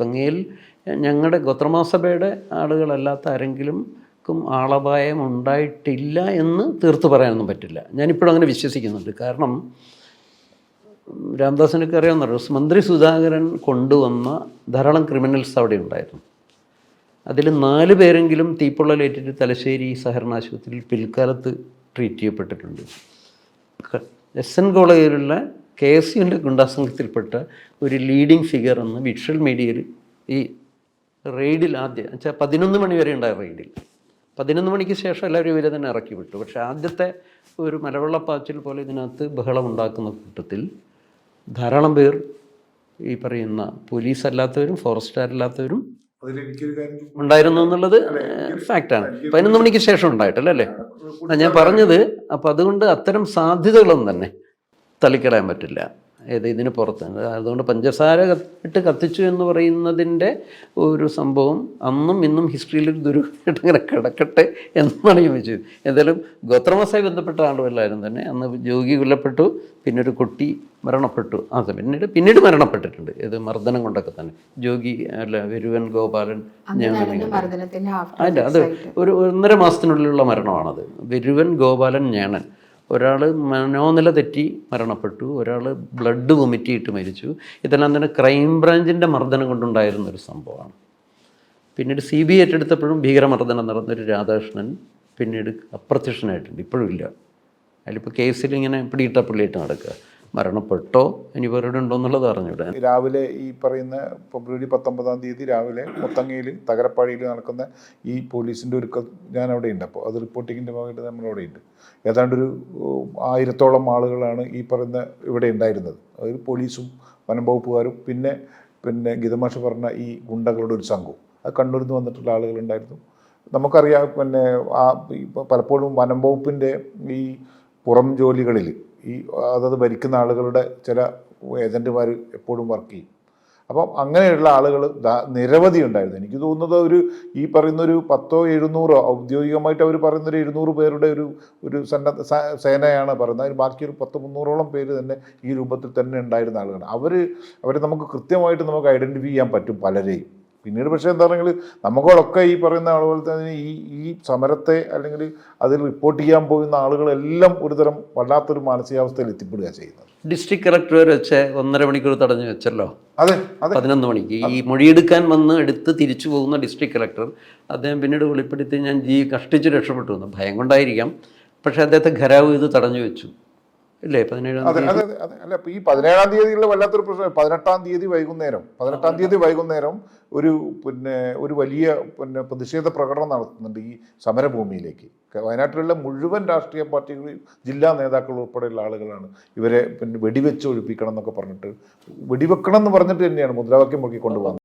മുത്തങ്ങയിൽ ഞങ്ങളുടെ ഗോത്രമാസഭയുടെ ആളുകളല്ലാത്ത ആരെങ്കിലും ആളപായം ഉണ്ടായിട്ടില്ല എന്ന് തീർത്ത് പറയാനൊന്നും പറ്റില്ല ഞാനിപ്പോഴും അങ്ങനെ വിശ്വസിക്കുന്നുണ്ട് കാരണം രാംദാസിനൊക്കെ അറിയാവുന്ന മന്ത്രി സുധാകരൻ കൊണ്ടുവന്ന ധാരാളം ക്രിമിനൽസ് അവിടെ ഉണ്ടായിരുന്നു അതിൽ നാല് പേരെങ്കിലും തീപ്പൊള്ളലേറ്റിട്ട് തലശ്ശേരി സഹകരണ ആശുപത്രിയിൽ പിൽക്കാലത്ത് ട്രീറ്റ് ചെയ്യപ്പെട്ടിട്ടുണ്ട് എസ് എൻ കോളേജിലുള്ള കെ എസ് യുവിന്റെ ഗുണ്ടാസംഘത്തിൽപ്പെട്ട ഒരു ലീഡിങ് ഫിഗർ എന്ന് വിഷ്വൽ മീഡിയയിൽ ഈ റെയ്ഡിൽ ആദ്യം വെച്ചാൽ പതിനൊന്ന് മണി വരെ ഉണ്ടായ റെയ്ഡിൽ പതിനൊന്ന് മണിക്ക് ശേഷം എല്ലാവരും ഇവരെ തന്നെ ഇറക്കി വിട്ടു. പക്ഷേ ആദ്യത്തെ ഒരു മലവെള്ളപ്പാച്ചിൽ പോലെ ഇതിനകത്ത് ബഹളം ഉണ്ടാക്കുന്ന കൂട്ടത്തിൽ ധാരാളം പേർ ഈ പറയുന്ന പോലീസ് അല്ലാത്തവരും ഫോറസ്റ്റുകാരല്ലാത്തവരും അതിലെനിക്കൊരു കാര്യം ഉണ്ടായിരുന്നു എന്നുള്ളത് ഫാക്റ്റാണ് പതിനൊന്ന് മണിക്ക് ശേഷം ഉണ്ടായിട്ടല്ലേ? അല്ലേ ഞാൻ പറഞ്ഞത് അപ്പം അതുകൊണ്ട് അത്തരം സാധ്യതകളൊന്നും തന്നെ. തള്ളിക്കളയാൻ പറ്റില്ല. ഏത് ഇതിന് പുറത്ത്. അതുകൊണ്ട് പഞ്ചസാര ഇട്ട് കത്തിച്ചു എന്ന് പറയുന്നതിന്റെ ഒരു സംഭവം അന്നും ഇന്നും ഹിസ്റ്ററിയിൽ ഒരു ദുരൂഹമായിട്ട് ഇങ്ങനെ കിടക്കട്ടെ എന്നാണ് ഞാൻ വെച്ചത് എന്തായാലും ഗോത്രമസായി ബന്ധപ്പെട്ട ആളുകളായിരുന്നു തന്നെ. അന്ന് ജോഗി കൊല്ലപ്പെട്ടു പിന്നെ ഒരു കുട്ടി മരണപ്പെട്ടു. ആ പിന്നീട് പിന്നീട് മരണപ്പെട്ടിട്ടുണ്ട്. ഇത് മർദ്ദനം കൊണ്ടൊക്കെ തന്നെ. ജോഗി അല്ല വരുവൻ ഗോപാലൻ ഞാൻ അല്ല അത് ഒരു ഒന്നര മാസത്തിനുള്ളിലുള്ള മരണമാണത്. വരുവൻ ഗോപാലൻ ഞാണൻ ഒരാൾ മനോനില തെറ്റി മരണപ്പെട്ടു ഒരാൾ ബ്ലഡ് വൊമിറ്റ് ചെയ്തിട്ട് മരിച്ചു. ഇതെല്ലാം തന്നെ ക്രൈംബ്രാഞ്ചിന്റെ മർദ്ദനം കൊണ്ടുണ്ടായിരുന്ന ഒരു സംഭവമാണ്. പിന്നീട് സി ബി ഏറ്റെടുത്തപ്പോഴും ഭീകരമർദ്ദനം നടന്നൊരു രാധാകൃഷ്ണൻ പിന്നീട് അപ്രത്യക്ഷനായിട്ടുണ്ട്. ഇപ്പോഴും ഇല്ല. അതിലിപ്പോൾ കേസിൽ ഇങ്ങനെ പിടിയിട്ട പുള്ളിയിട്ട് നടക്കുക. മരണപ്പെട്ടോ? ഇനി വേറെ ഉണ്ടോ എന്നുള്ളത് അറിഞ്ഞൂടെ? രാവിലെ ഈ പറയുന്ന ഫെബ്രുവരി പത്തൊമ്പതാം തീയതി രാവിലെ മുത്തങ്ങയിൽ തകരപ്പാടിയിൽ നടക്കുന്ന ഈ പോലീസിന്റെ ഒരു ഞാൻ അവിടെ ഉണ്ട് അപ്പോൾ അത് റിപ്പോർട്ടിങ്ങിന്റെ ഭാഗമായിട്ട് നമ്മളവിടെ ഉണ്ട് ഏതാണ്ട് ഒരു ആയിരത്തോളം ആളുകളാണ് ഈ പറയുന്ന ഇവിടെ ഉണ്ടായിരുന്നത്. അതായത് പോലീസും വനംവകുപ്പുകാരും പിന്നെ പിന്നെ ഗീതമാഷ പറഞ്ഞ ഈ ഗുണ്ടകളുടെ ഒരു സംഘവും. അത് കണ്ണൂരിൽ നിന്ന് വന്നിട്ടുള്ള ആളുകളുണ്ടായിരുന്നു. നമുക്കറിയാം പിന്നെ ആ പലപ്പോഴും വനം വകുപ്പിന്റെ ഈ പുറം ജോലികളിൽ ഈ അതത് ഭരിക്കുന്ന ആളുകളുടെ ചില ഏജന്റുമാർ എപ്പോഴും വർക്ക് ചെയ്യും. അപ്പം അങ്ങനെയുള്ള ആളുകൾ നിരവധി ഉണ്ടായിരുന്നു. എനിക്ക് തോന്നുന്നത് ഒരു ഈ പറയുന്ന ഒരു പത്തോ എഴുന്നൂറോ ഔദ്യോഗികമായിട്ട് അവർ പറയുന്ന ഒരു എഴുന്നൂറ് പേരുടെ ഒരു ഒരു സന്നദ്ധ സേനയാണ് പറയുന്നത്. അതിന് ബാക്കി ഒരു പത്ത് മുന്നൂറോളം പേര് തന്നെ ഈ രൂപത്തിൽ തന്നെ ഉണ്ടായിരുന്ന ആളുകളാണ്. അവർ അവരെ നമുക്ക് കൃത്യമായിട്ട് നമുക്ക് ഐഡന്റിഫൈ ചെയ്യാൻ പറ്റും പലരെയും. പിന്നീട് പക്ഷേ എന്താ പറയുക നമുക്കോടൊക്കെ ഈ പറയുന്ന ആളുകൾ തന്നെ ഈ ഈ സമരത്തെ അല്ലെങ്കിൽ അതിൽ റിപ്പോർട്ട് ചെയ്യാൻ പോകുന്ന ആളുകളെല്ലാം ഒരുതരം വല്ലാത്തൊരു മാനസികാവസ്ഥയിൽ എത്തിപ്പെടുക ചെയ്യുന്നത്. ഡിസ്ട്രിക്ട് കളക്ടർ വരെ വെച്ച് ഒന്നര മണിക്കൂർ തടഞ്ഞു വെച്ചല്ലോ? അതെ അതെ. പതിനൊന്ന് മണിക്ക്. ഈ മൊഴിയെടുക്കാൻ വന്ന് എടുത്ത് തിരിച്ചു പോകുന്ന ഡിസ്ട്രിക്ട് കളക്ടർ അദ്ദേഹം പിന്നീട് വെളിപ്പെടുത്തി ഞാൻ ജീ കഷ്ടിച്ച് രക്ഷപ്പെട്ടു ഭയം കൊണ്ടായിരിക്കാം. പക്ഷേ അദ്ദേഹത്തെ ഖരാവ് ഇത് തടഞ്ഞു വെച്ചു. ഇല്ലേ? പതിനേഴാം അതെ അതെ അതെ. അല്ല ഈ പതിനേഴാം തീയതിയുള്ള വല്ലാത്തൊരു പ്രശ്നം. പതിനെട്ടാം തീയതി വൈകുന്നേരം. പതിനെട്ടാം തീയതി വൈകുന്നേരം ഒരു പിന്നെ ഒരു വലിയ പിന്നെ പ്രതിഷേധ പ്രകടനം നടത്തുന്നുണ്ട് ഈ സമരഭൂമിയിലേക്ക്. വയനാട്ടിലുള്ള മുഴുവൻ രാഷ്ട്രീയ പാർട്ടികളും ജില്ലാ നേതാക്കൾ ഉൾപ്പെടെയുള്ള ആളുകളാണ് ഇവരെ പിന്നെ വെടിവെച്ച് ഒഴിപ്പിക്കണം എന്നൊക്കെ പറഞ്ഞിട്ട് വെടിവെക്കണം എന്ന് പറഞ്ഞിട്ട് തന്നെയാണ് മുദ്രാവാക്യം മുറുക്കി കൊണ്ടുപോകുന്നത്.